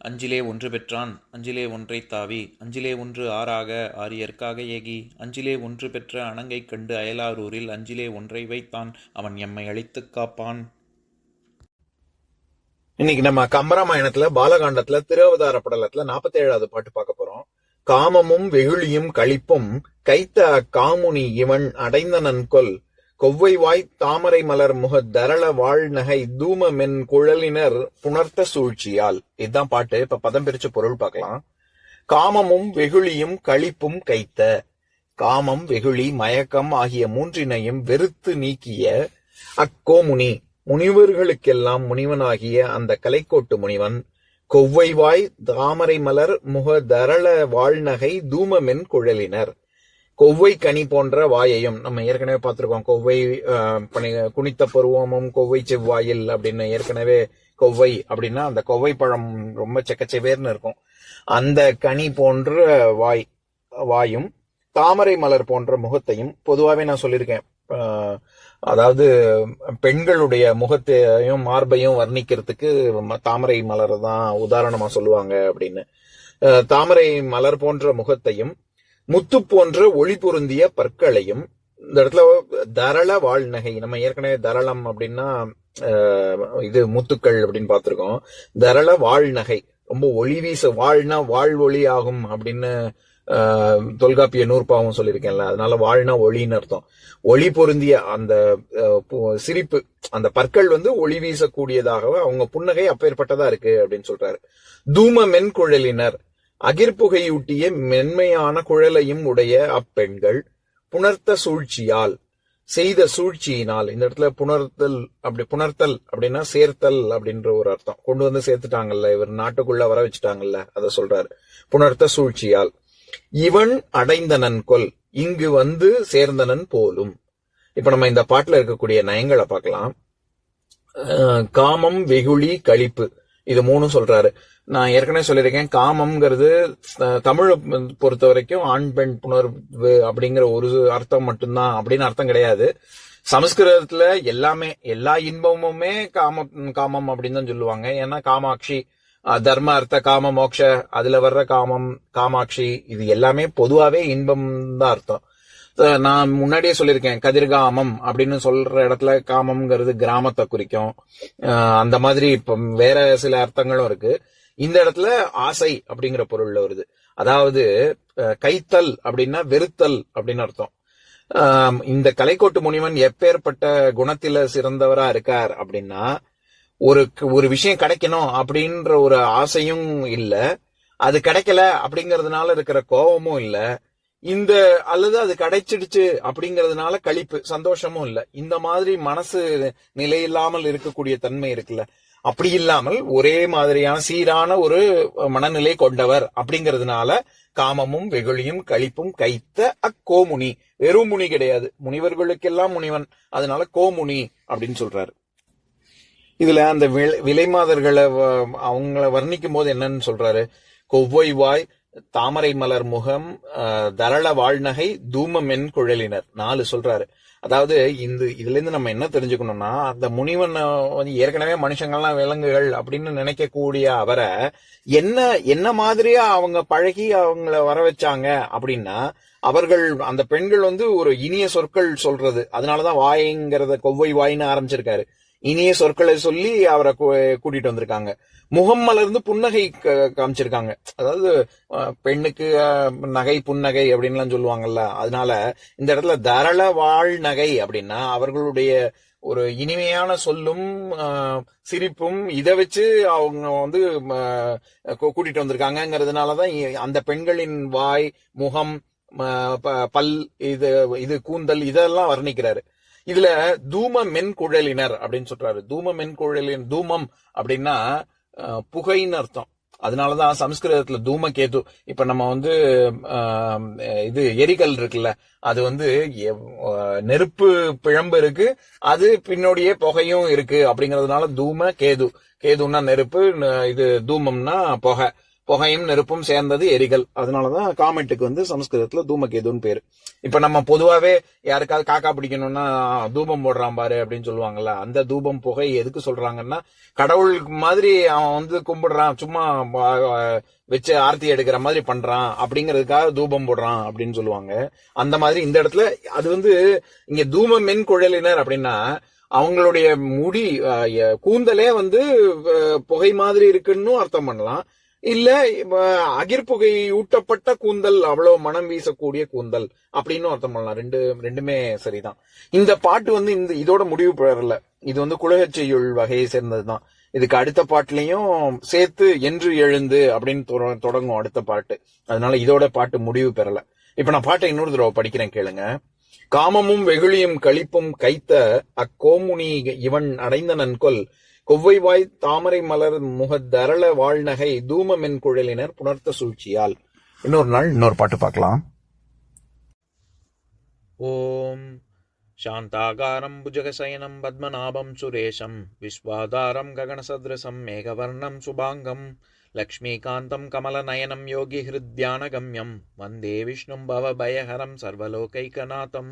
அஞ்சிலே ஒன்று பெற்றான் அஞ்சிலே ஒன்றை தாவி அஞ்சிலே ஒன்று ஆறாக ஆரியற்காக ஏகி அஞ்சிலே ஒன்று பெற்ற அணங்கை கண்டு அயலாரூரில் அஞ்சிலே ஒன்றை வைத்தான் அவன் எம்மை அழித்து காப்பான். இன்னைக்கு நம்ம கம்பராமாயணத்துல பாலகாண்டத்துல திருவதார படலத்துல நாற்பத்தி ஏழாவது பாட்டு பார்க்க போறோம். காமமும் வெகுளியும் களிப்பும் கைத்த காமுனி இவன் அடைந்தனன் கொல் கொவ்வை வாய் தாமரை மலர் முகத் தரள வாழ்நகை தூம மென் குழலினர் புணர்த்த சூழ்ச்சியால். இதுதான் பாட்டு. இப்ப பதம் பிரிச்சு பொருள் பார்க்கலாம். காமமும் வெகுளியும் களிப்பும் கைத்த. காமம் வெகுளி மயக்கம் ஆகிய மூன்றினையும் வெறுத்து நீக்கிய அக்கோமுனி. முனிவர்களுக்கெல்லாம் முனிவனாகிய அந்த கலைக்கோட்டு முனிவன். கொவ்வைவாய் தாமரை மலர் முக தரள வாழ்நகை தூமமென் குழலினர். கொவ்வை கனி போன்ற வாயையும் நம்ம ஏற்கனவே பார்த்திருக்கோம். கொவ்வை ஆஹ், பனி- குனித்த பருவமும் கொவ்வை செவ்வாயில் அப்படின்னு ஏற்கனவே கொவ்வை அப்படின்னா அந்த கொவ்வை பழம் ரொம்ப செக்கச்செவேர்னு இருக்கும். அந்த கனி போன்ற வாய் வாயும் தாமரை மலர் போன்ற முகத்தையும் பொதுவாகவே நான் சொல்லியிருக்கேன். அதாவது பெண்களுடைய முகத்தையும் மார்பையும் வர்ணிக்கிறதுக்கு தாமரை மலர் தான் உதாரணமா சொல்லுவாங்க அப்படின்னு. தாமரை மலர் போன்ற முகத்தையும் முத்து போன்ற ஒளி பொருந்திய பற்களையும் இந்த இடத்துல தரள வாழ்நகை நம்ம ஏற்கனவே தரளம் அப்படின்னா ஆஹ், இது முத்துக்கள் அப்படின்னு பார்த்திருக்கோம். தரள வாழ்நகை ரொம்ப ஒளி வீச வாழ்னா வாழ் ஒளி ஆகும் அப்படின்னு ஆஹ், தொல்காப்பிய நூற்பாவும் சொல்லியிருக்கேன்ல அதனால வாழ்னா ஒளின்னு அர்த்தம். ஒளி பொருந்திய அந்த பு- சிரிப்பு அந்த பற்கள் வந்து ஒளி வீசக்கூடியதாகவே அவங்க புன்னகை அப்பேற்பட்டதா இருக்கு அப்படின்னு சொல்றாரு. தூம மென்குழலினர் அகிர்புகையூட்டிய மென்மையான குழலையும் உடைய அப்பெண்கள் புணர்த்த சூழ்ச்சியால் செய்த சூழ்ச்சியினால் இந்த இடத்துல புணர்த்தல் அப்படி புணர்த்தல் அப்படின்னா சேர்த்தல் அப்படின்ற ஒரு அர்த்தம். கொண்டு வந்து சேர்த்துட்டாங்கல்ல இவர் நாட்டுக்குள்ள வர வச்சுட்டாங்கல்ல அத சொல்றாரு. புணர்த்த சூழ்ச்சியால். இவன் அடைந்தனன் கொல் இங்கு வந்து சேர்ந்தனன் போலும். இப்ப நம்ம இந்த பாட்டுல இருக்கக்கூடிய நயங்களை பார்க்கலாம். காமம் வெகுளி கழிப்பு. இது மூணும் சொல்றாரு. நான் ஏற்கனவே சொல்லியிருக்கேன் காமம்ங்கிறது தமிழை பொறுத்த வரைக்கும் ஆண் பெண் புணர்வு அப்படிங்கிற ஒரு அர்த்தம் மட்டும்தான் அப்படின்னு அர்த்தம் கிடையாது. சமஸ்கிருதத்துல எல்லாமே எல்லா இன்பமுமே காம காமம் அப்படின்னு தான் சொல்லுவாங்க. ஏன்னா காமாட்சி தர்ம அர்த்த காம மோக்ஷ அதுல வர்ற காமம் காமாட்சி இது எல்லாமே பொதுவாவே இன்பம் தான் அர்த்தம். நான் முன்னாடியே சொல்லியிருக்கேன் கதிர்காமம் அப்படின்னு சொல்ற இடத்துல காமம்ங்கிறது கிராமத்தை குறிக்கும். அந்த மாதிரி இப்போ வேற சில அர்த்தங்களும் இருக்கு. இந்த இடத்துல ஆசை அப்படிங்கிற பொருள்ல வருது. அதாவது கைத்தல் அப்படின்னா வெறுத்தல் அப்படின்னு அர்த்தம். இந்த கலைக்கோட்டு முனிவன் எப்பேற்பட்ட குணத்தில சிறந்தவரா இருக்கார் அப்படின்னா ஒரு ஒரு விஷயம் கிடைக்கணும் அப்படின்ற ஒரு ஆசையும் இல்லை. அது கிடைக்கல அப்படிங்கறதுனால இருக்கிற கோபமும் இல்லை. இந்த அல்லது அது கிடைச்சிடுச்சு அப்படிங்கறதுனால கழிப்பு சந்தோஷமும் இல்லை. இந்த மாதிரி மனசு நிலையில்லாமல் இருக்கக்கூடிய தன்மை இருக்குல்ல. அப்படி இல்லாமல் ஒரே மாதிரியான சீரான ஒரு மனநிலை கொண்டவர் அப்படிங்கறதுனால காமமும் வெகுளியும் கழிப்பும் கைத்த அக்கோமுனி. வெறும் முனி கிடையாது. முனிவர்களுக்கெல்லாம் முனிவன். அதனால கோமுனி அப்படின்னு சொல்றாரு. இதுல அந்த விலை- விலைமாதர்களை வ- அவங்கள வர்ணிக்கும் போது என்னன்னு சொல்றாரு? கொவ்வை வாய் தாமரை மலர் முகம் தரள வாழ்நகை தூம மென் குழலினர். நாலு சொல்றாரு. அதாவது இந்த இதுல இருந்து நம்ம என்ன தெரிஞ்சுக்கணும்னா அந்த முனிவன் வந்து ஏற்கனவே மனுஷங்கள்லாம் விலங்குகள் அப்படின்னு நினைக்கக்கூடிய அவரை என்ன என்ன மாதிரியா அவங்க பழகி அவங்கள வர வச்சாங்க அப்படின்னா அவர்கள் அந்த பெண்கள் வந்து ஒரு இனிய சொற்கள் சொல்றது. அதனாலதான் வாய்ங்கிறத கொவ்வை வாயின்னு ஆரம்பிச்சிருக்காரு. இனிய சொற்களை சொல்லி அவரை கூட்டிட்டு வந்திருக்காங்க. முகம் மலர்ந்து புன்னகை க- காமிச்சிருக்காங்க. அதாவது பெண்ணுக்கு நகை புன்னகை அப்படின்லாம் சொல்லுவாங்கல்ல. அதனால இந்த இடத்துல தரள வாழ் நகை அப்படின்னா அவர்களுடைய ஒரு இனிமையான சொல்லும் சிரிப்பும் இதை வச்சு அவங்க வந்து கூட்டிட்டு வந்திருக்காங்கிறதுனாலதான் அந்த பெண்களின் வாய் முகம் பல் இது இது கூந்தல் இதெல்லாம் வர்ணிக்கிறாரு. இதுல தூம மென்குழலினர் அப்படின்னு சொல்றாரு. தூம மென்குழலின் தூமம் அப்படின்னா புகைன்னு அர்த்தம். அதனாலதான் சம்ஸ்கிருதத்துல தூமகேது இப்ப நம்ம வந்து இது எரிகல் இருக்குல்ல அது வந்து எவ்- நெருப்பு பிழம்பு இருக்கு அது பின்னோடியே புகையும் இருக்கு அப்படிங்கறதுனால தூம கேது. கேதுன்னா நெருப்பு இது தூமம்னா புகை. புகையும் நெருப்பும் சேர்ந்தது எரிகள் அதனாலதான் காமெட்டுக்கு வந்து சமஸ்கிருதத்துல தூமகேதுன்னு பேரு. இப்ப நம்ம பொதுவாவே யாருக்காவது காக்கா பிடிக்கணும்னா தூபம் போடுறான் பாரு அப்படின்னு சொல்லுவாங்கல்ல அந்த தூபம் புகை எதுக்கு சொல்றாங்கன்னா கடவுளுக்கு மாதிரி அவன் வந்து கும்பிடுறான் சும்மா வச்சு ஆர்த்தி எடுக்கிற மாதிரி பண்றான் அப்படிங்கிறதுக்காக தூபம் போடுறான் அப்படின்னு சொல்லுவாங்க. அந்த மாதிரி இந்த இடத்துல அது வந்து இங்க தூம மென் குழலினர் அப்படின்னா அவங்களுடைய முடி கூந்தலே வந்து புகை மாதிரி இருக்குன்னு அர்த்தம் பண்ணலாம். இல்ல அகிர்புகை ஊட்டப்பட்ட கூந்தல் அவ்வளவு மனம் வீசக்கூடிய கூந்தல் அப்படின்னு அர்த்தம் பண்ணலாம். ரெண்டு ரெண்டுமே சரிதான். இந்த பாட்டு வந்து இந்த இதோட முடிவு பெறல. இது வந்து குலகச்செய்யுள் வகையை சேர்ந்ததுதான். இதுக்கு அடுத்த பாட்டுலயும் சேர்த்து என்று எழுந்து அப்படின்னு தொடங்கும் அடுத்த பாட்டு. அதனால இதோட பாட்டு முடிவு பெறல. இப்ப நான் பாட்டை இன்னொரு தடவை படிக்கிறேன் கேளுங்க. காமமும் வெகுளியும் களிப்பும் கைத்த அக்கோமுனி இவன் அடைந்த நன்கொல் கொவ்வைவாய் தாமரை மலர் முகத்தரள வாழ்நகை தூமமென் குழலினர் புணர்த்த சூழ்ச்சியால் இன்னொரு நாள் இன்னொரு பாட்டு பார்க்கலாம் ॐ शान्ताकारं भुजगशयनं पद्मनाभं सुरेशं विश्वाधारं गगनसदृशं मेघवर्णं शुभाङ्गं लक्ष्मीकान्तं कमलनयनं योगिहृद्यानगम्यं वन्दे विष्णुं भवभयहरं सर्वलोकैकनाथम्